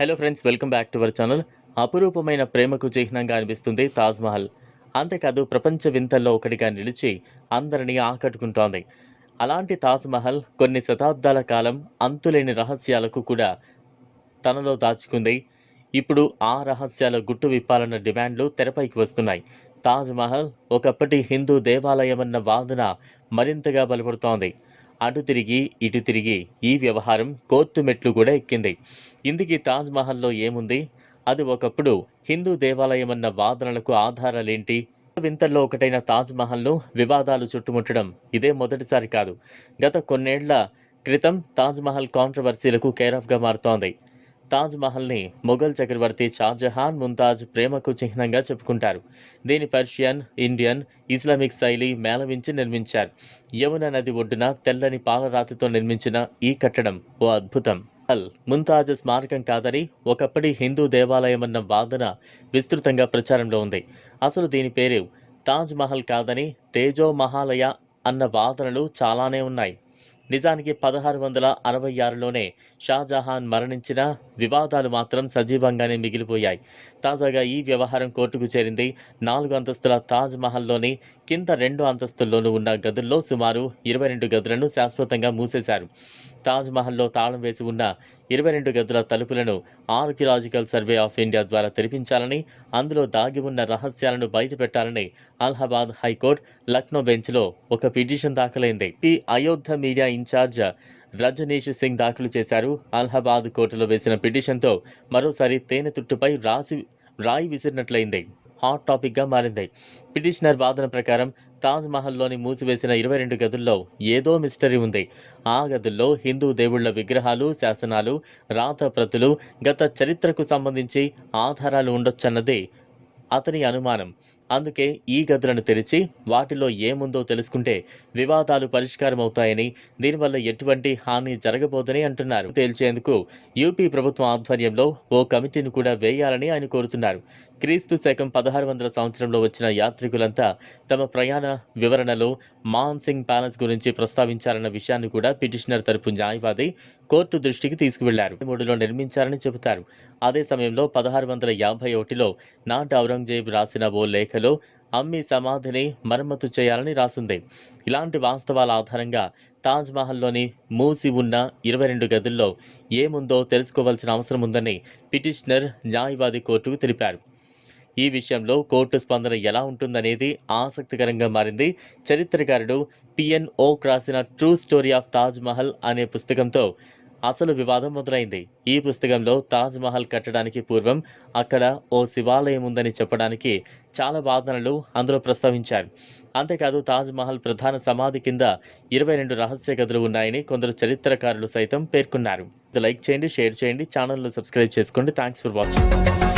Hello friends welcome back to our channel అపురూపమైన ప్రేమకు చిహ్నంగా అనిపిస్తుంది తాజ్మహల్. అంతేకాదు ప్రపంచ వింతల్లో ఒకటిగా నిలిచి అందరినీ ఆకట్టుకుంటోంది. అలాంటి తాజ్మహల్ కొన్ని శతాబ్దాల కాలం అంతులేని రహస్యాలకు కూడా తనలో దాచుకుంది. ఇప్పుడు ఆ రహస్యాల గుట్టు విప్పాలన్న డిమాండ్లు తెరపైకి వస్తున్నాయి. తాజ్మహల్ ఒకప్పటి హిందూ దేవాలయమన్న వాదన మరింతగా బలపడుతోంది. అటు తిరిగి ఇటు తిరిగి ఈ వ్యవహారం కోర్టు మెట్లు కూడా ఎక్కింది. ఇందుకీ తాజ్మహల్లో ఏముంది? అది ఒకప్పుడు హిందూ దేవాలయమన్న వాదనలకు ఆధారాలేంటి? వింతల్లో ఒకటైన తాజ్మహల్ను వివాదాలు చుట్టుముట్టడం ఇదే మొదటిసారి కాదు. గత కొన్నేళ్ళ క్రితం తాజ్మహల్ కాంట్రవర్సీలకు కేరాఫ్గా మారుతోంది. తాజ్మహల్ని మొఘల్ చక్రవర్తి షాజహాన్ ముంతాజ్ ప్రేమకు చిహ్నంగా చెప్పుకుంటారు. దీని పర్షియన్ ఇండియన్ ఇస్లామిక్ శైలి మేళవించి నిర్మించారు. యమున నది ఒడ్డున తెల్లని పాలరాతితో నిర్మించిన ఈ కట్టడం ఓ అద్భుతం. అల్ ముంతాజ్ స్మారకం కాదని ఒకప్పటి హిందూ దేవాలయమన్న వాదన విస్తృతంగా ప్రచారంలో ఉంది. అసలు దీని పేరు తాజ్ మహల్ కాదని తేజో మహాలయ అన్న వాదనలు చాలానే ఉన్నాయి. నిజానికి పదహారు వందల అరవై ఆరులోనే షాజహాన్ మరణించిన వివాదాలు మాత్రం సజీవంగానే మిగిలిపోయాయి. తాజాగా ఈ వ్యవహారం కోర్టుకు చేరింది. నాలుగు అంతస్తుల తాజ్ మహల్లోని కింద రెండు అంతస్తుల్లోనూ ఉన్న గదుల్లో సుమారు ఇరవై రెండు గదులను శాశ్వతంగా మూసేశారు. తాజ్ మహల్లో తాళం వేసి ఉన్న ఇరవై రెండు గదుల తలుపులను ఆర్కియలాజికల్ సర్వే ఆఫ్ ఇండియా ద్వారా తెరిపించాలని అందులో దాగి ఉన్న రహస్యాలను బయటపెట్టాలని అలహాబాద్ హైకోర్టు లక్నో బెంచ్లో ఒక petition దాఖలైంది. P Ayodhya media in charge Rajneesh Singh దాఖలు చేశారు. అలహాబాద్ కోర్టులో వేసిన పిటిషన్తో మరోసారి తేనె తుట్టుపై రాసి రాయి విసిరినట్లయింది. హాట్ టాపిక్గా మారింది. పిటిషనర్ వాదన ప్రకారం తాజ్ మహల్లోని మూసివేసిన ఇరవై రెండు గదుల్లో ఏదో మిస్టరీ ఉంది. ఆ గదుల్లో హిందూ దేవుళ్ళ విగ్రహాలు శాసనాలు రాత ప్రతులు గత చరిత్రకు సంబంధించి ఆధారాలు ఉండొచ్చన్నదే అతని అనుమానం. అందుకే ఈ గదులను తెరిచి వాటిలో ఏముందో తెలుసుకుంటే వివాదాలు పరిష్కారం అవుతాయని దీనివల్ల ఎటువంటి హాని జరగబోదని అంటున్నారు. తేల్చేందుకు యూపీ ప్రభుత్వం ఆధ్వర్యంలో ఓ కమిటీని కూడా వేయాలని ఆయన కోరుతున్నారు. క్రీస్తు శకం పదహారు వందల సంవత్సరంలో వచ్చిన యాత్రికులంతా తమ ప్రయాణ వివరణలో మాన్ సింగ్ ప్యాలెస్ గురించి ప్రస్తావించారన్న విషయాన్ని కూడా పిటిషనర్ తరపు న్యాయవాది కోర్టు దృష్టికి తీసుకువెళ్ళారు. మూడులో నిర్మించారని చెబుతారు. అదే సమయంలో పదహారు వందల యాభై ఒకటిలో నాట్ ఔరంగజేబ్ రాసిన ఓ లేఖలో అమ్మి సమాధిని మరమ్మతు చేయాలని రాసింది. ఇలాంటి వాస్తవాల ఆధారంగా తాజ్ మహల్లోని మూసి ఉన్న ఇరవై రెండు గదుల్లో ఏముందో తెలుసుకోవాల్సిన అవసరం ఉందని పిటిషనర్ న్యాయవాది కోర్టుకు తెలిపారు. ఈ విషయంలో కోర్టు స్పందన ఎలా ఉంటుందనేది ఆసక్తికరంగా మారింది. చరిత్రకారుడు పిఎన్ ఓక్ రాసిన true story of Taj Mahal అనే పుస్తకంతో అసలు వివాదం మొదలైంది. ఈ పుస్తకంలో తాజ్ మహల్ కట్టడానికి పూర్వం అక్కడ ఓ శివాలయం ఉందని చెప్పడానికి చాలా వాదనలు అందులో ప్రస్తావించారు. అంతేకాదు తాజ్ మహల్ ప్రధాన సమాధి కింద ఇరవై రెండు రహస్య గదులు ఉన్నాయని కొందరు చరిత్రకారులు సైతం పేర్కొన్నారు. లైక్ చేయండి షేర్ చేయండి ఛానల్ను సబ్స్క్రైబ్ చేసుకోండి. Thanks for watching.